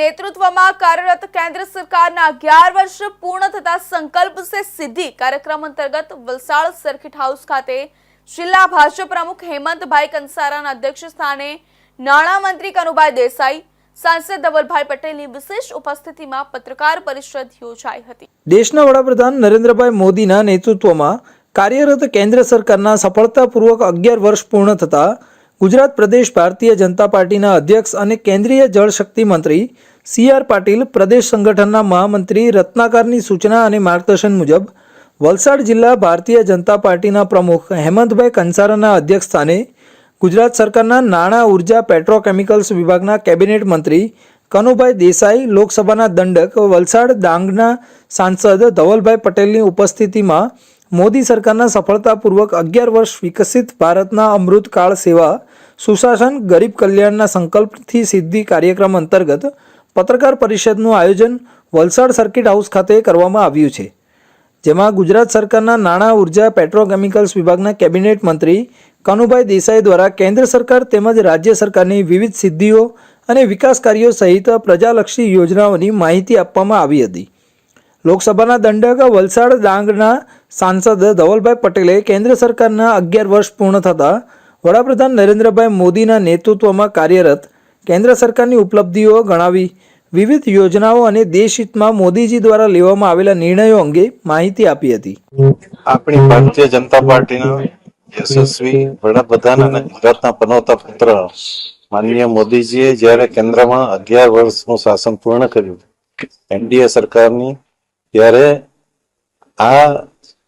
નેતૃત્વમાં કાર્યરત કેન્દ્ર સરકારના અગિયાર વર્ષ પૂર્ણ થતા સંકલ્પ સે સિદ્ધિ કાર્યક્રમ અંતર્ગત વલસાડ સર્કિટ હાઉસ ખાતે જિલ્લા ભાજપ પ્રમુખ હેમંતભાઈ કંસારાના અધ્યક્ષ સ્થાને નાણામંત્રી કનુભાઈ દેસાઈ, સાંસદ ધવલભાઈ પટેલની વિશેષ ઉપસ્થિતિમાં પત્રકાર પરિષદ યોજાઈ હતી. દેશના વડાપ્રધાન નરેન્દ્રભાઈ મોદીના નેતૃત્વમાં કાર્યરત કેન્દ્ર સરકારના સફળતાપૂર્વક અગિયાર વર્ષ પૂર્ણ થતા ગુજરાત પ્રદેશ ભારતીય જનતા પાર્ટીના અધ્યક્ષ અને કેન્દ્રીય જળશક્તિ મંત્રી સી આર પાટીલ પ્રદેશ સંગઠનના મહામંત્રી રત્નાકરની સૂચના અને માર્ગદર્શન મુજબ વલસાડ જિલ્લા ભારતીય જનતા પાર્ટીના પ્રમુખ હેમંતભાઈ કંસારાના અધ્યક્ષ સ્થાને ગુજરાત સરકારના નાણાં ઊર્જા પેટ્રોકેમિકલ્સ વિભાગના કેબિનેટ મંત્રી કનુભાઈ દેસાઈ, લોકસભાના દંડક વલસાડ ડાંગના સાંસદ ધવલભાઈ પટેલની ઉપસ્થિતિમાં મોદી સરકારના સફળતાપૂર્વક અગિયાર વર્ષ વિકસિત ભારતના અમૃતકાળ સેવા, સુશાસન, ગરીબ કલ્યાણના સંકલ્પથી સિદ્ધિ કાર્યક્રમ અંતર્ગત પત્રકાર પરિષદનું આયોજન વલસાડ સર્કિટ હાઉસ ખાતે કરવામાં આવ્યું છે. જેમાં ગુજરાત સરકારના નાણાં ઊર્જા પેટ્રોકેમિકલ્સ વિભાગના કેબિનેટ મંત્રી કનુભાઈ દેસાઈ દ્વારા કેન્દ્ર સરકાર તેમજ રાજ્ય સરકારની વિવિધ સિદ્ધિઓ અને વિકાસ કાર્યો સહિત પ્રજાલક્ષી યોજનાઓની માહિતી આપવામાં આવી હતી. લોકસભાના દંડક વલસાડ ડાંગના સાંસદ ધવલભાઈ પટેલે કેન્દ્ર સરકારના અગિયાર વર્ષ પૂર્ણ થતાં વડાપ્રધાન નરેન્દ્રભાઈ મોદીના નેતૃત્વમાં કાર્યરત કેન્દ્ર સરકારની ઉપલબ્ધિઓ ગણાવી વિવિધ યોજનાઓ અને દેશહિતમાં મોદીજી દ્વારા લેવામાં આવેલા નિર્ણયો અંગે માહિતી આપી હતી. આપણી ભારતીય જનતા પાર્ટીના યશસ્વી વડાપ્રધાન અને ગુજરાતના પનોતા પુત્ર માનનીય મોદીજીએ જ્યારે કેન્દ્રમાં અગિયાર વર્ષનું શાસન પૂર્ણ કર્યું, એનડીએ સરકારની ત્યારે આ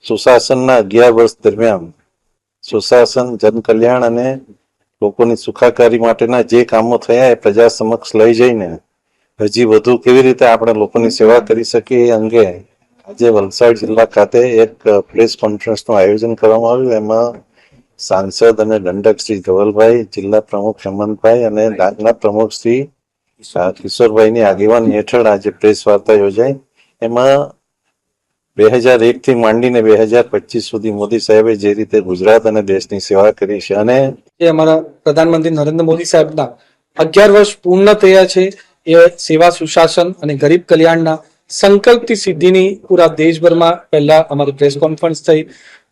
સુશાસનના અગિયાર વર્ષ દરમિયાન સુશાસન, જનકલ્યાણ અને લોકોની સુખાકારી માટેના જે કામો થયા એ પ્રજા સમક્ષ લઈ જઈને હજી વધુ કેવી રીતે આપણે લોકોની સેવા કરી શકીએ એ અંગે આજે વલસાડ જિલ્લા ખાતે એક પ્રેસ કોન્ફરન્સનું આયોજન કરવામાં આવ્યું. એમાં સાંસદ અને દંડક શ્રી ધવલભાઈ, જિલ્લા પ્રમુખ હેમંતભાઈ અને ડાંગના પ્રમુખ શ્રી કિશોરભાઈની આગેવાની હેઠળ આજે પ્રેસ વાર્તા યોજાઈ. એમાં બે હજાર એક થી માંડીને બે હજાર પચીસ સુધી મોદી સાહેબે જે રીતે ગુજરાત અને દેશની સેવા કરી છે અને એ અમારા પ્રધાનમંત્રી નરેન્દ્ર મોદી સાહેબના અગિયાર વર્ષ પૂર્ણ થયા છે, એ સેવા સુશાસન અને ગરીબ કલ્યાણના સંકલ્પથી સિદ્ધિની પૂરા દેશભરમાં પહેલા અમારી પ્રેસ કોન્ફરન્સ થઈ.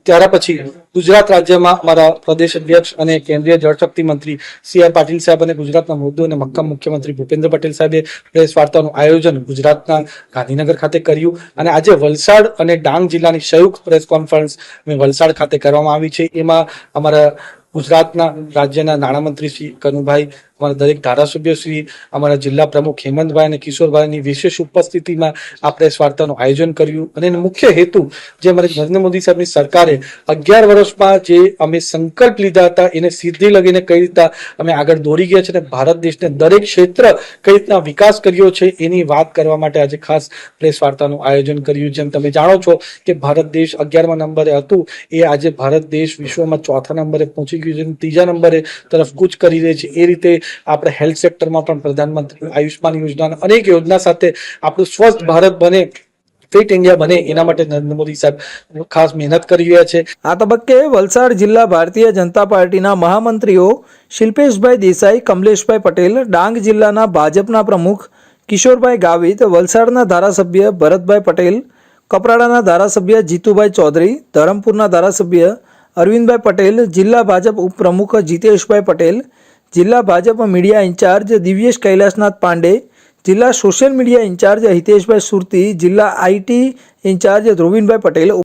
ત્યાર પછી ગુજરાત રાજ્યમાં અમારા પ્રદેશ અધ્યક્ષ અને કેન્દ્રીય જળશક્તિ મંત્રી સી આર પાટીલ સાહેબ અને ગુજરાતના મુદ્દો અને મક્કમ મુખ્યમંત્રી ભૂપેન્દ્ર પટેલ સાહેબે પ્રેસ વાર્તાનું આયોજન ગુજરાતના ગાંધીનગર ખાતે કર્યું. અને આજે વલસાડ અને ડાંગ જિલ્લાની સંયુક્ત પ્રેસ કોન્ફરન્સ વલસાડ ખાતે કરવામાં આવી છે. એમાં અમારા ગુજરાતના રાજ્યના નાણામંત્રી શ્રી કનુભાઈ અમારા દરેક ધારાસભ્ય શ્રી, અમારા જિલ્લા પ્રમુખ હેમંતભાઈ અને કિશોરભાઈની વિશેષ ઉપસ્થિતિમાં આ પ્રેસ વાર્તાનું આયોજન કર્યું. અને એનો મુખ્ય હેતુ જે અમારી નરેન્દ્ર મોદી સાહેબની સરકારે અગિયાર વર્ષમાં જે અમે સંકલ્પ લીધા હતા, એને સિદ્ધિ લગીને કઈ રીતના અમે આગળ દોરી ગયા છે અને ભારત દેશને દરેક ક્ષેત્ર કઈ રીતના વિકાસ કર્યો છે એની વાત કરવા માટે આજે ખાસ પ્રેસ વાર્તાનું આયોજન કર્યું. જેમ તમે જાણો છો કે ભારત દેશ અગિયારમા નંબરે હતું, એ આજે ભારત દેશ વિશ્વમાં ચોથા નંબરે પહોંચી ગયું છે ત્રીજા નંબરે તરફ કૂચ કરી રહી છે. એ રીતે આપણે હેલ્થ સેક્ટરમાં પણ પ્રધાનમંત્રી આયુષ્માન યોજના અનેક યોજના સાથે આપણું સ્વસ્થ ભારત બને, ફિટ ઇન્ડિયા બને, એના માટે નરેન્દ્ર મોદી સાહેબ ખાસ મહેનત કરી રહ્યા છે. આ તબક્કે વલસાડ જિલ્લા ભારતીય જનતા પાર્ટીના મહામંત્રીઓ શિલ્પેશભાઈ દેસાઈ, કમલેશભાઈ પટેલ, ડાંગ જિલ્લાના ભાજપના પ્રમુખ કિશોરભાઈ ગાવિત, વલસાડના ધારાસભ્ય ભરતભાઈ પટેલ, કપરાડાના ધારાસભ્ય જીતુભાઈ ચૌધરી, ધરમપુરના ધારાસભ્ય અરવિંદભાઈ પટેલ, જિલ્લા ભાજપ ઉપપ્રમુખ જીતેશભાઈ પટેલ જિલ્લા ભાજપ મીડિયા ઇન્ચાર્જ દિવ્યેશ કૈલાસનાથ પાંડે, જિલ્લા social media in charge Hiteshbhai Surti, જિલ્લા આઈટી ઇન્ચાર્જ ધ્રુવીનભાઈ પટેલ